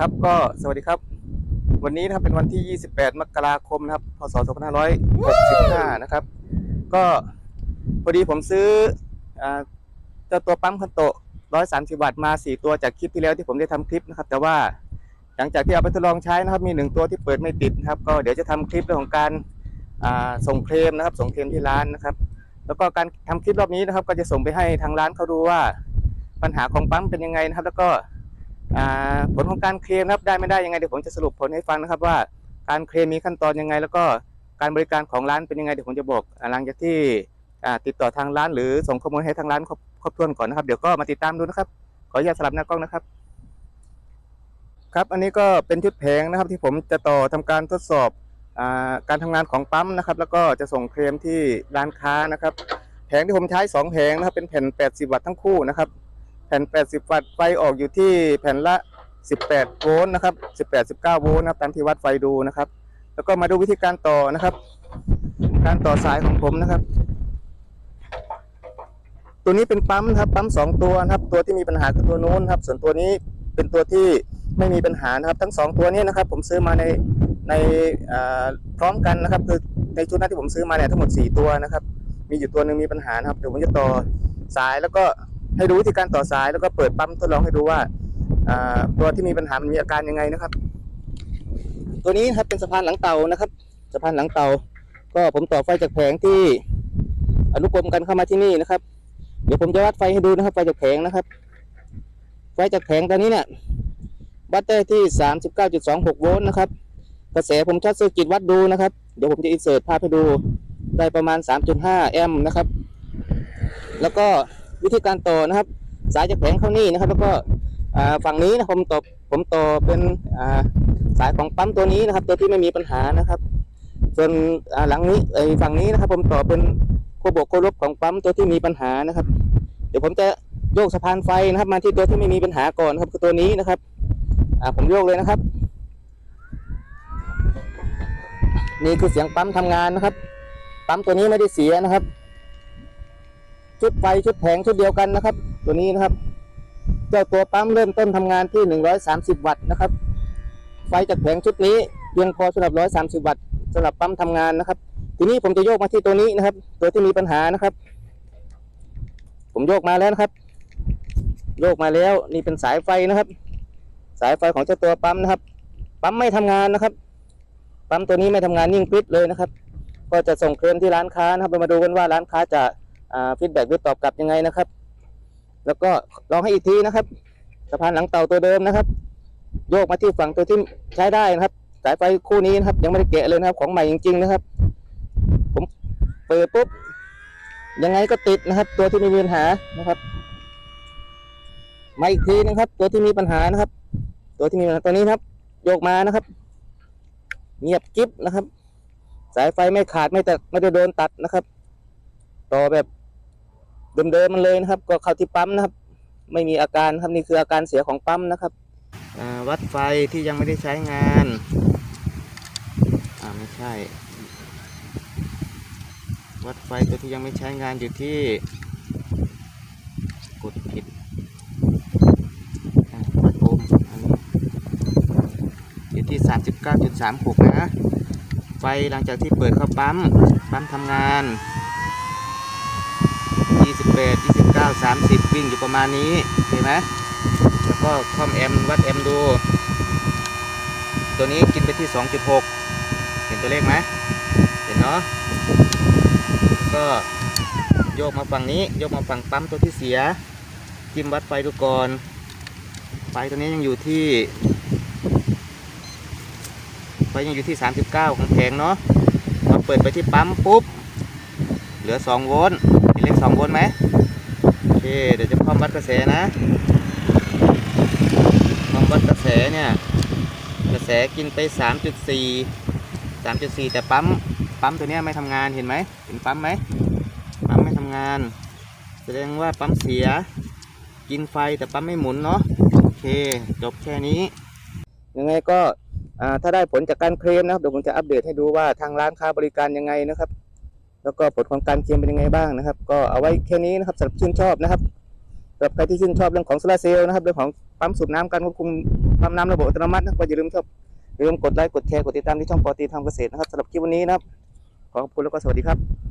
ครับก็สวัสดีครับ วันนี้นะครับเป็นวันที่ 28 มกราคมนะครับพศ 2565 นะครับ ก็พอดีผมซื้อเจ้าตัวปั๊มคันโต130 วัตต์มา 4 ตัวจากคลิปที่แล้วที่ผมได้ทำคลิปนะครับ แต่ว่าหลังจากที่เอาไปทดลองใช้นะครับ มีหนึ่งตัวที่เปิดไม่ติดนะครับ ก็เดี๋ยวจะทำคลิปเรื่องของการส่งเคลมนะครับ ส่งเคลมที่ร้านนะครับ แล้วก็การทำคลิปรอบนี้นะครับ ก็จะส่งไปให้ทางร้านเขาดูว่าปัญหาของปั๊มเป็นยังไงนะครับ แล้วก็ ผลของการเคลมครับได้ไม่ได้ยังไงเดี๋ยวผมจะสรุปผลให้ฟังนะครับว่าการเคลมมีขั้นตอนยังไง แล้วก็การบริการของร้านเป็นยังไงเดี๋ยวผมจะบอกอ่าหลังจากที่ติดต่อทางร้าน หรือส่งข้อมูลให้ทางร้านครบครบถ้วนก่อนนะครับ เดี๋ยวก็มาติดตามดูนะครับ ขออนุญาตสลับหน้ากล้องนะครับ ครับอันนี้ก็เป็นชุดแผงนะครับ ที่ผมจะต่อทำการทดสอบอการทำงานของปั๊มนะครับ แล้วก็จะส่งเคลมที่ร้านค้านะครับ แผงที่ผมใช้สองแผงนะครับเป็นแผ่น 80 วัตต์ทั้งคู่นะครับ แผ่น 80 วัตต์ไฟออกอยู่ที่แผ่นละ 18 โวลต์นะครับ 18 19 โวลต์นะครับตามที่วัดไฟดูนะครับ แล้วก็มาดูวิธีการต่อนะครับ การต่อสายของผมนะครับ ตัวนี้เป็นปั๊มนะครับปั๊ม 2 ตัวนะครับ ตัวที่มีปัญหาคือตัวนู้นครับ ส่วนตัวนี้เป็นตัวที่ไม่มีปัญหานะครับ ทั้ง 2 ตัวนี้นะครับ ผมซื้อมาในในพร้อมกันนะครับ คือในชุดนั้นที่ผมซื้อมาเนี่ยทั้งหมด 4 ตัวนะครับ มีอยู่ตัวหนึ่งมีปัญหานะครับเดี๋ยวผมจะต่อสายแล้วก็ ให้ดูวิธีการต่อสายแล้วก็เปิดปั๊มทดลองให้ดูว่าตัวที่มีปัญหามันมีอาการยังไงนะครับ ตัวนี้ครับเป็นสะพานหลังเตานะครับ สะพานหลังเตา ก็ผมต่อไฟจากแผงที่อนุกรมกันเข้ามาที่นี่นะครับ เดี๋ยวผมจะวัดไฟให้ดูนะครับ ไฟจากแผงนะครับ ไฟจากแผงตอนนี้เนี่ยวัดได้ที่ 39.26 โวลต์นะครับ กระแสผมช็อตเซอร์กิตวัดดูนะครับ เดี๋ยวผมจะอินเสิร์ตภาพให้ดู ได้ประมาณ 3.5 แอมป์นะครับ แล้วก็ วิธีการต่อนะครับ สายจากแผงเข้านี่นะครับ แล้วก็ฝั่งนี้นะผมต่อผมต่อเป็นสายของปั๊มตัวนี้นะครับ ตัวที่ไม่มีปัญหานะครับ ส่วนหลังนี้ไอ้ฝั่งนี้นะครับ ผมต่อเป็นโคบวกโคลบของปั๊มตัวที่มีปัญหานะครับ เดี๋ยวผมจะโยกสะพานไฟนะครับ มาที่ตัวที่ไม่มีปัญหาก่อนนะครับคือตัวนี้นะครับผมโยกเลยนะครับ นี่คือเสียงปั๊มทำงานนะครับ ปั๊มตัวนี้ไม่ได้เสียนะครับ ชุดไฟชุดแผงชุดเดียวกันนะครับ ตัวนี้นะครับ เจ้าตัวปั๊มเริ่มต้นทำงานที่ 130 วัตต์นะครับ ไฟจากแผงชุดนี้เพียงพอสำหรับ 130 วัตต์สำหรับปั๊มทำงานนะครับ ทีนี้ผมจะโยกมาที่ตัวนี้นะครับ ตัวที่มีปัญหานะครับ ผมโยกมาแล้วนะครับ โยกมาแล้วนี่เป็นสายไฟนะครับ สายไฟของเจ้าตัวปั๊มนะครับ ปั๊มไม่ทำงานนะครับ ปั๊มตัวนี้ไม่ทำงานนิ่งปิดเลยนะครับ ก็จะส่งเคลมที่ร้านค้านะครับเรามาดูกันว่าร้านค้าจะ ฟีดแบ็กหรือตอบกลับยังไงนะครับ แล้วก็ลองให้อีกทีนะครับสะพานหลังเตาตัวเดิมนะครับ โยกมาที่ฝั่งตัวที่ใช้ได้นะครับ สายไฟคู่นี้นะครับ ยังไม่ได้แกะเลยนะครับ ของใหม่จริงๆนะครับ ผมเปิดปุ๊บยังไงก็ติดนะครับ ตัวที่มีปัญหานะครับมาอีกทีนะครับ ตัวที่มีปัญหานะครับ ตัวที่มีปัญหาตัวนี้ครับ โยกมานะครับ เงียบกิ๊บนะครับ สายไฟไม่ขาดไม่แต่ไม่ได้โดนตัดนะครับ ต่อแบบ เดิมๆมันเลยนะครับ ก็เข้าที่ปั๊มนะครับ ไม่มีอาการครับนี่คืออาการเสียของปั๊มนะครับวัดไฟที่ยังไม่ได้ใช้งานอ่าไม่ใช่ วัดไฟตัวที่ยังไม่ใช้งานอยู่ที่กดผิดวัดโอห์มอันนี้อยู่ที่ 39.36 นะ ไฟหลังจากที่เปิดเข้าปั๊ม ปั๊มทำงาน 28 29 30วิ่งอยู่ประมาณนี้เห็นไหมแล้วก็คอมแอมวัดแอมดู ตัวนี้กินไปที่2.6เห็นตัวเลขไหมเห็นเนาะก็โยกมาฝั่งนี้โยกมาฝั่งปั๊มตัวที่เสีย จิ้มวัดไฟดูก่อนไฟตัวนี้ยังอยู่ที่ไฟยังอยู่ที่ 39ของแผงเนาะพอเปิดไปที่ปั๊มปุ๊บ เหลือ 2 โวลต์ เลข2โวลต์ไหมโอเค เดี๋ยวจะพร้อมวัดกระแสนะพร้อมวัดกระแสเนี่ย กระแสกินไป 3.4 3.4 แต่ปั๊ม ปั๊มตัวเนี้ยไม่ทำงาน เห็นไหม เห็นปั๊มไหม ปั๊มไม่ทำงาน แสดงว่าปั๊มเสีย กินไฟแต่ปั๊มไม่หมุนเนาะ โอเค จบแค่นี้ ยังไงก็ถ้าได้ผลจากการเคลมนะครับ เดี๋ยวผมจะอัปเดตให้ดูว่าทางร้านค้าบริการยังไงนะครับ แล้วก็ผลของการเคลมเป็นยังไงบ้างนะครับ ก็เอาไว้แค่นี้นะครับสำหรับชื่นชอบนะครับสำหรับใครที่ชื่นชอบเรื่องของโซลาเซลล์นะครับเรื่องของปั๊มสูบน้ำการควบคุมปั๊มน้ำระบบอัตโนมัตินะครับก็อย่าลืมชอบอย่าลืมกดไลค์กดแชร์กดติดตามที่ช่องปอตีทำเกษตรนะครับสำหรับคลิปวันนี้นะครับขอขอบคุณแล้วก็สวัสดีครับ